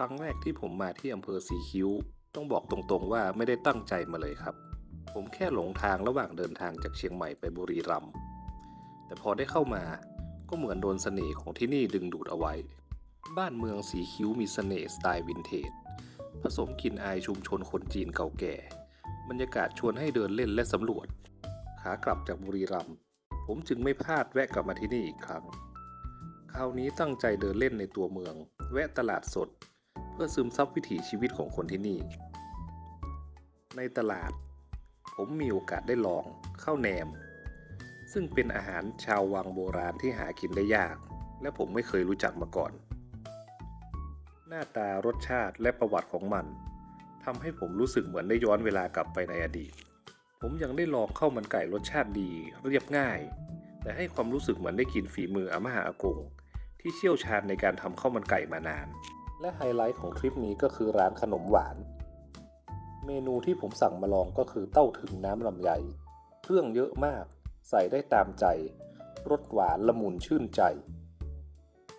รั้งแรกที่ผมมาที่อำเภอสีคิ้ว ต้องบอกตรงๆว่าไม่ได้ตั้งใจมาเลยครับ ผมแค่หลงทางระหว่างเดินทางจากเชียงใหม่ไปบุรีรัมย์แต่พอได้เข้ามาก็เหมือนโดนเสน่ห์ของที่นี่ดึงดูดเอาไว้ บ้านเมืองสีคิ้วมีเสน่ห์สไตล์วินเทจ ผสมกลิ่นอายชุมชนคนจีนเก่าแก่ บรรยากาศชวนให้เดินเล่นและสำรวจ ขากลับจากบุรีรัมย์ผมจึงไม่พลาดแวะกลับมาที่นี่อีกครั้ง คราวนี้ตั้งใจเดินเล่นในตัวเมือง แวะตลาดสด พื่อซึมซับวิถีชีวิตของคนที่นี่ ในตลาด ผมมีโอกาสได้ลองข้าวแหนม ซึ่งเป็นอาหารชาววังโบราณที่หากินได้ยาก และผมไม่เคยรู้จักมาก่อน หน้าตารสชาติและประวัติของมันทำให้ผมรู้สึกเหมือนได้ย้อนเวลากลับไปในอดีต ผมยังได้ลองข้าวมันไก่รสชาติดี เรียบง่าย แต่ให้ความรู้สึกเหมือนได้กินฝีมืออาม่าอากงที่เชี่ยวชาญในการทำข้าวมันไก่มานาน และไฮไลท์ของทริปนี้ก็คือร้านขนมหวาน เมนูที่ผมสั่งมาลองก็คือเต้าถึงน้ำลำไย เครื่องเยอะมาก ใส่ได้ตามใจ รสหวานละมุนชื่นใจ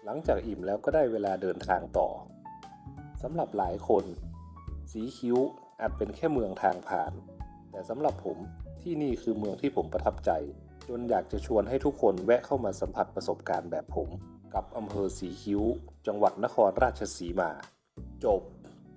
หลังจากอิ่มแล้วก็ได้เวลาเดินทางต่อ สำหรับหลายคน สีคิ้วอาจเป็นแค่เมืองทางผ่าน แต่สำหรับผมที่นี่คือเมืองที่ผมประทับใจ จนอยากจะชวนให้ทุกคนแวะเข้ามาสัมผัสประสบการณ์แบบผม กับอำเภอสีคิ้ว จังหวัดนครราชสีมา จบ